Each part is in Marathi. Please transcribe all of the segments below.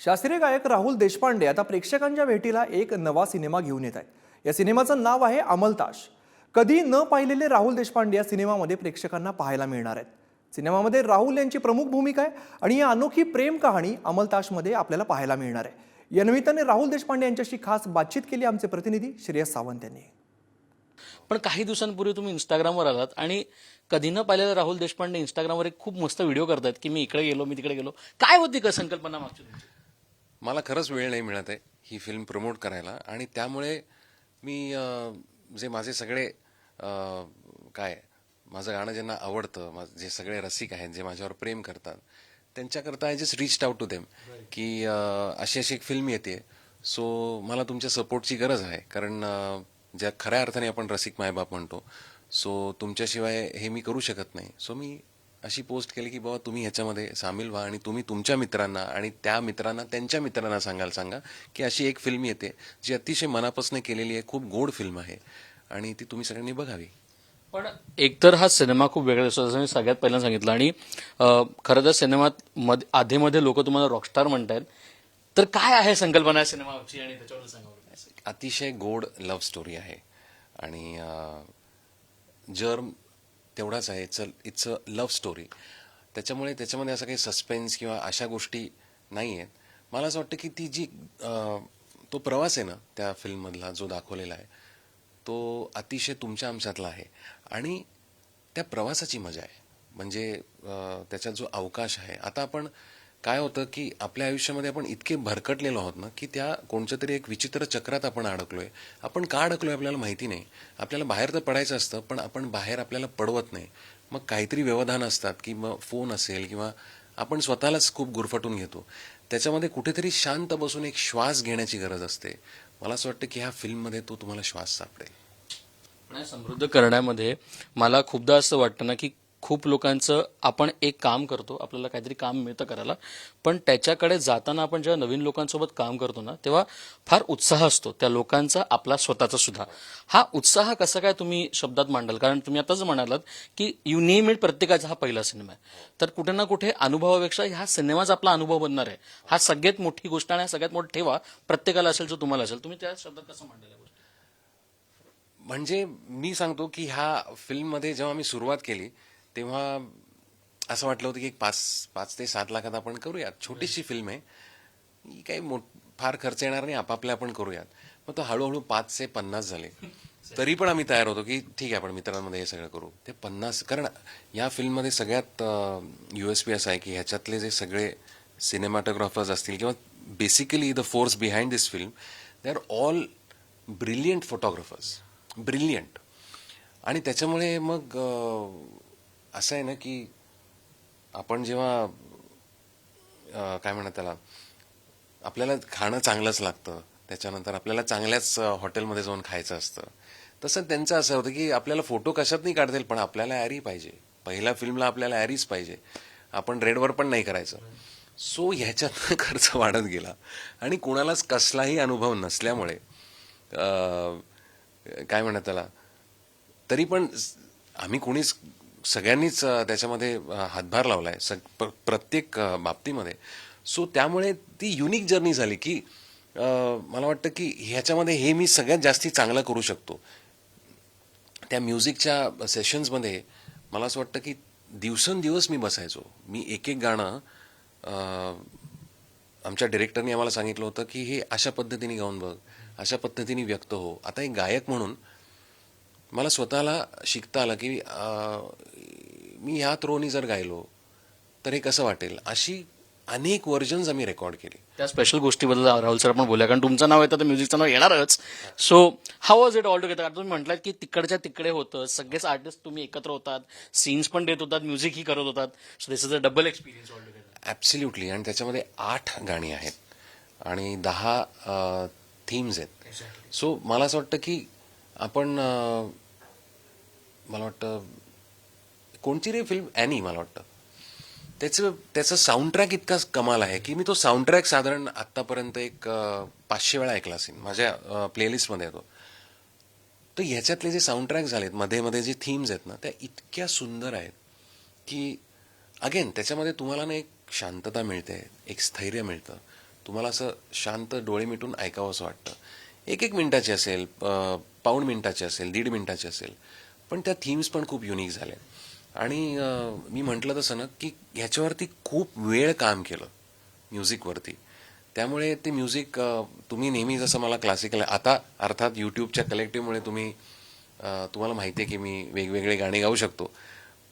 शास्त्रीय गायक राहुल देशपांडे आता प्रेक्षकांच्या भेटीला एक नवा सिनेमा घेऊन येत आहेत. या सिनेमाचं नाव आहे अमलताश कधी न पाहिलेले राहुल देशपांडे या सिनेमामध्ये प्रेक्षकांना पाहायला मिळणार आहेत. सिनेमामध्ये राहुल यांची प्रमुख भूमिका आहे आणि ही अनोखी प्रेम कहाणी अमलताशमध्ये आपल्याला पाहायला मिळणार आहे. या निमित्ताने राहुल देशपांडे यांच्याशी खास बातचीत केली आमचे प्रतिनिधी श्रेयस सावंत यांनी. पण काही दिवसांपूर्वी तुम्ही इंस्टाग्रामवर आलात आणि कधी न पाहिलेलं राहुल देशपांडे इंस्टाग्रामवर एक खूप मस्त व्हिडिओ करतात की मी इकडे गेलो मी तिकडे गेलो. काय होती का संकल्पना मागची मला खरंच वेळ नाही मिळत आहे ही फिल्म प्रमोट करायला. आणि त्यामुळे मी जे माझे सगळे काय माझं गाणं ज्यांना आवडतं जे सगळे रसिक आहेत जे माझ्यावर प्रेम करतात त्यांच्याकरता I just reach out to them की अशी अशी एक फिल्म येते. सो मला तुमच्या सपोर्टची गरज आहे. कारण ज्या खऱ्या अर्थाने आपण रसिक मायबाप म्हणतो सो तुमच्याशिवाय हे मी करू शकत नाही. सो मी अशी पोस्ट केली की बाबा तुम्ही ह्याच्यामध्ये सामील व्हा आणि तुम्ही तुमच्या मित्रांना आणि त्या मित्रांना त्यांच्या मित्रांना सांगायला सांगा की अशी एक फिल्म येते जी अतिशय मनापासून केलेली आहे खूप गोड फिल्म आहे आणि ती तुम्ही सगळ्यांनी बघावी. पण एकतर हा सिनेमा खूप वेगळा असतो जसं मी सगळ्यात पहिल्यांदा सांगितलं आणि खरं तर सिनेमात मध्ये आधेमध्ये लोक तुम्हाला रॉकस्टार म्हणतायत. तर काय आहे संकल्पना या सिनेमाची आणि त्याच्यावर सांगा. अतिशय गोड लव्ह स्टोरी आहे. आणि जर्म तेवढाच आहे. It's it's a love story त्याच्यामुळे त्याच्यामध्ये असं काही सस्पेन्स किंवा अशा गोष्टी नाही आहेत मला असं वाटतं की ती जी तो प्रवास आहे ना त्या फिल्ममधला जो दाखवलेला आहे तो अतिशय तुमच्या आमच्यातला आहे. आणि त्या प्रवासाची मजा आहे. म्हणजे त्याच्यात जो अवकाश आहे. आता आपण काय होतं की आपल्या आयुष्यामध्ये आपण इतके भरकटलेलो आहोत ना की त्या कोणत्या तरी एक विचित्र चक्रात आपण अडकलोय. आपण का अडकलोय आपल्याला माहिती नाही. आपल्याला बाहेर तर पडायचं असतं पण आपण बाहेर आपल्याला पडवत नाही. मग काहीतरी व्यवधान असतात की मग फोन असेल किंवा आपण स्वतःलाच खूप गुरफटून घेतो. त्याच्यामध्ये कुठेतरी शांत बसून एक श्वास घेण्याची गरज असते. मला असं वाटतं की ह्या फिल्ममध्ये तो तुम्हाला श्वास सापडेल. समृद्ध करण्यामध्ये मला खूपदा असं वाटतं ना की खूप लोकांचं आपण एक काम करतो आपल्याला काहीतरी काम मिळतं करायला पण त्याच्याकडे जाताना आपण जेव्हा नवीन लोकांसोबत काम करतो ना तेव्हा फार उत्साह असतो त्या लोकांचा आपला स्वतःचा सुद्धा. हा उत्साह कसा काय तुम्ही शब्दात मांडाल? कारण तुम्ही आताच म्हणालात की यू नेम इट प्रत्येकाचा हा पहिला सिनेमा आहे. तर कुठे ना कुठे अनुभवापेक्षा हा सिनेमाच आपला अनुभव बनणार आहे. हा सगळ्यात मोठी गोष्ट आणि हा सगळ्यात मोठा ठेवा प्रत्येकाला असेल जो तुम्हाला असेल. तुम्ही त्या शब्दात कसं मांडलेलं म्हणजे मी सांगतो की ह्या फिल्ममध्ये जेव्हा मी सुरुवात केली तेव्हा असं वाटलं होतं की एक पाच पाच ते सात लाखात आपण करूयात. छोटीशी फिल्म आहे. ही काही मोठ फार खर्च येणार नाही. आपापल्या आपण करूयात. मग तो हळूहळू पाच ते पन्नास झाले. तरी पण आम्ही तयार होतो की ठीक आहे आपण मित्रांमध्ये हे सगळं करू. ते पन्नास कारण या फिल्ममध्ये सगळ्यात यू एस पी असं आहे की ह्याच्यातले जे सगळे सिनेमॅटोग्राफर्स असतील किंवा basically the force behind this film they are all brilliant photographers brilliant आणि त्याच्यामुळे मग असं आहे ना की आपण जेव्हा काय म्हणत त्याला आपल्याला खाणं चांगलंच लागतं त्याच्यानंतर आपल्याला चांगल्याच हॉटेलमध्ये जाऊन खायचं असतं. तसं त्यांचं असं होतं की आपल्याला फोटो कशात नाही काढता येईल पण आपल्याला ॲरी पाहिजे. पहिल्या फिल्मला आपल्याला ॲरीच पाहिजे. आपण रेडवर पण नाही करायचं. सो ह्याच्यात खर्च वाढत गेला. आणि कुणालाच कसलाही अनुभव नसल्यामुळे काय म्हणत त्याला तरी पण आम्ही कोणीच सगळ्यांनीच त्याच्यामध्ये हातभार लावलाय. सग प्रत्येक बाबतीमध्ये. सो त्यामुळे ती युनिक जर्नी झाली की मला वाटतं की ह्याच्यामध्ये हे मी सगळ्यात जास्ती चांगलं करू शकतो. त्या म्युझिकच्या सेशन्समध्ये मला असं वाटतं की दिवसेंदिवस मी बसायचो. मी एक एक गाणं आमच्या डिरेक्टरनी आम्हाला सांगितलं होतं की हे अशा पद्धतीने गाऊन बघ. अशा पद्धतीने व्यक्त हो. आता एक गायक म्हणून मला स्वतःला शिकता आलं की मी ह्या थ्रोनी जर गायलो तर हे कसं वाटेल? अशी अनेक व्हर्जन्स आम्ही रेकॉर्ड केली. त्या स्पेशल गोष्टीबद्दल राहुल सर आपण बोलूया कारण तुमचं नाव येतं तर म्युझिकचं नाव येणारच. So how was it all together तुम्ही म्हटलात की तिकडच्या तिकडे होतं सगळेच आर्टिस्ट तुम्ही एकत्र होतात सीन्स पण देत होतात म्युझिक ही करत होतात. So this is a double experience all together absolutely आणि त्याच्यामध्ये आठ गाणी आहेत आणि दहा थीम्स आहेत. सो मला असं वाटतं की आपण मला वाटतं कोणती रे फिल्म ॲनी मला वाटतं. त्याचं त्याचं साऊंड ट्रॅक इतका कमाल आहे की मी तो साऊंड ट्रॅक साधारण आत्तापर्यंत एक पाचशे वेळा ऐकला असेल. माझ्या प्लेलिस्टमध्ये येतो तर ह्याच्यातले जे साऊंड ट्रॅक झालेत मध्ये मध्ये जे थीम्स आहेत ना त्या इतक्या सुंदर आहेत की अगेन त्याच्यामध्ये तुम्हाला ना एक शांतता मिळते एक स्थैर्य मिळतं. तुम्हाला असं शांत डोळे मिटून ऐकावं असं वाटतं. एक एक मिनिटाची असेल पाऊण मिनिटाची असेल दीड मिनिटाची असेल. पण त्या थीम्स पण खूप युनिक झाल्या आणि मी म्हटलं तसं ना की ह्याच्यावरती खूप वेळ काम केलं म्युझिकवरती त्यामुळे ते म्युझिक तुम्ही नेहमी जसं मला क्लासिकल आता अर्थात यूट्यूबच्या कलेक्टिव्हमुळे तुम्ही तुम्हाला माहिती आहे की मी वेगवेगळे गाणे गाऊ शकतो.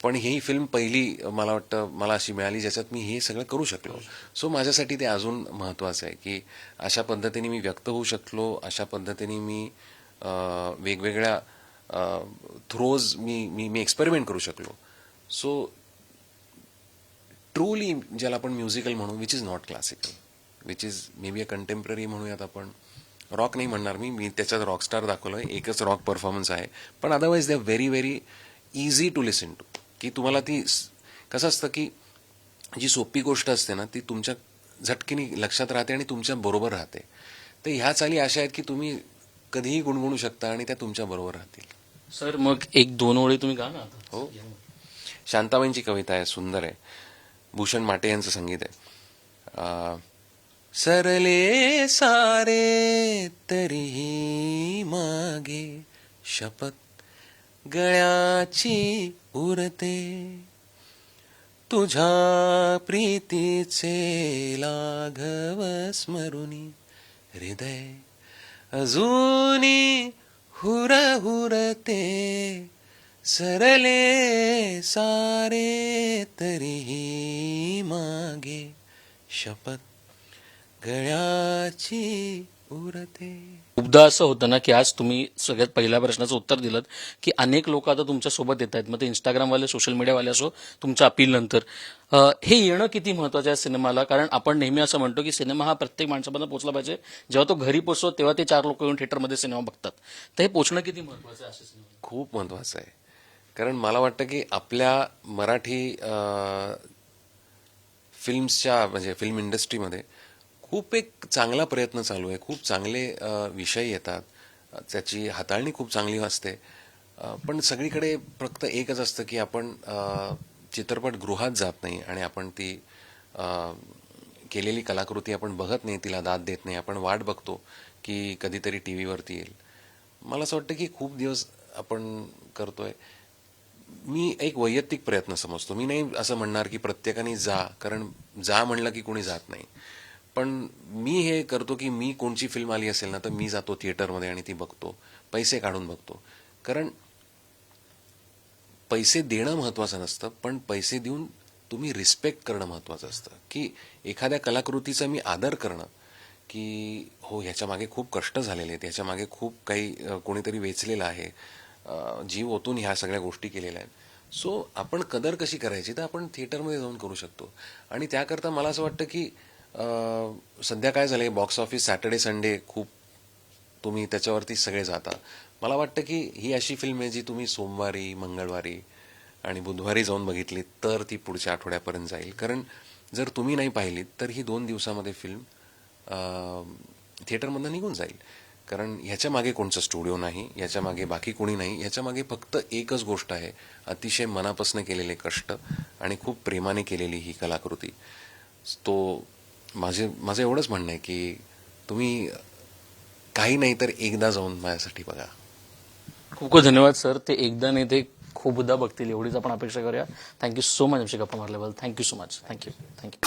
पण ही फिल्म पहिली मला वाटतं मला अशी मिळाली ज्याच्यात मी हे सगळं करू शकलो. सो माझ्यासाठी ते अजून महत्त्वाचं आहे की अशा पद्धतीने मी व्यक्त होऊ शकलो अशा पद्धतीने मी वेगवेगळ्या थ्रोज मी मी मी एक्सपेरिमेंट करू शकलो. सो ट्रूली ज्याला आपण म्युझिकल म्हणू which is not classical which is may be a contemporary म्हणूयात आपण. रॉक नाही म्हणणार मी मी त्याच्यात रॉकस्टार दाखवलं एकच रॉक परफॉर्मन्स आहे. पण otherwise they are very very easy to listen to की तुम्हाला ती कसं असतं की जी सोपी गोष्ट असते ना ती तुमच्या झटकीने लक्षात राहते आणि तुमच्या बरोबर राहते. तर ह्या चाली अशा आहेत की तुम्ही कधीही गुणगुणू शकता आणि त्या तुमच्या बरोबर राहतील. सर मग एक दोन ओळी तुम्ही गा ना आता. हो. शांताबाईंची कविता आहे सुंदर आहे. भूषण माटे यांचं संगीत आहे. अं, सरले सारे तरीही मागे शपथ गळ्याची उरते. तुझ्या प्रीतीचे लाघव स्मरुनी हृदय अजूनी हुर हुरते सरले सारे तरीही मागे शपथ गळ्याची खूपदा असं होतं ना की आज तुम्ही सगळ्यात पहिल्या प्रश्नाचं उत्तर दिलं की अनेक लोक आता तुमच्यासोबत येत आहेत मग ते इंस्टाग्रामवाले सोशल मीडियावाले असो तुमच्या अपील नंतर. हे येणं किती महत्वाचं आहे सिनेमाला? कारण आपण नेहमी असं म्हणतो की सिनेमा हा प्रत्येक माणसापर्यंत पोहोचला पाहिजे. जेव्हा तो घरी पोहोचतो तेव्हा ते चार लोक येऊन थिएटरमध्ये सिनेमा बघतात. तर हे पोचणं किती महत्वाचं आहे खूप महत्वाचं आहे. कारण मला वाटतं की आपल्या मराठी फिल्म्सच्या म्हणजे फिल्म इंडस्ट्रीमध्ये खूप एक चांगला प्रयत्न चालू आहे. खूप चांगले विषय येतात. त्याची हाताळणी खूप चांगली असते. पण सगळीकडे फक्त एकच असतं की आपण चित्रपटगृहात जात नाही आणि आपण ती केलेली कलाकृती आपण बघत नाही तिला दाद देत नाही. आपण वाट बघतो की कधीतरी टी व्हीवरती येईल. मला असं वाटतं की खूप दिवस आपण करतोय. मी एक वैयक्तिक प्रयत्न समजतो. मी नाही असं म्हणणार की प्रत्येकाने जा कारण जा म्हणलं की कोणी जात नाही. पण मी हे करतो की मी कोणची फिल्म आली असेल ना तर मी जातो थिएटरमध्ये आणि ती बघतो. पैसे काढून बघतो. कारण पैसे देणं महत्वाचं नसतं पण पैसे देऊन तुम्ही रिस्पेक्ट करणं महत्वाचं असतं. की एखाद्या कलाकृतीचा मी आदर करणं की हो ह्याच्या मागे खूप कष्ट झालेले आहेत ह्याच्या मागे खूप काही कोणीतरी वेचलेलं आहे जीव ओतून ह्या सगळ्या गोष्टी केलेल्या आहेत. सो आपण कदर कशी करायची तर आपण थिएटरमध्ये जाऊन करू शकतो. आणि त्याकरता मला असं वाटतं की सध्या काय झालं आहे बॉक्स ऑफिस सॅटर्डे संडे खूप तुम्ही त्याच्यावरती सगळे जाता. मला वाटतं की ही अशी फिल्म आहे जी तुम्ही सोमवारी मंगळवारी आणि बुधवारी जाऊन बघितली तर ती पुढच्या आठवड्यापर्यंत जाईल. कारण जर तुम्ही नाही पाहिलीत तर ही दोन दिवसामध्ये फिल्म थिएटरमधनं निघून जाईल. कारण ह्याच्या मागे कोणचा स्टुडिओ नाही ह्याच्या मागे बाकी कोणी नाही ह्याच्या मागे फक्त एकच गोष्ट आहे. अतिशय मनापासून केलेले कष्ट आणि खूप प्रेमाने केलेली ही कलाकृती. तो माझे माझं एवढंच म्हणणं आहे की तुम्ही काही नाही तर एकदा जाऊन माझ्यासाठी बघा. खूप खूप धन्यवाद सर. ते एकदा नाही ते खूपदा बघतील. एवढीच आपण अपेक्षा करूया. थँक्यू सो मच आमची गप्पा मारल्याबद्दल thank you so much thank you thank you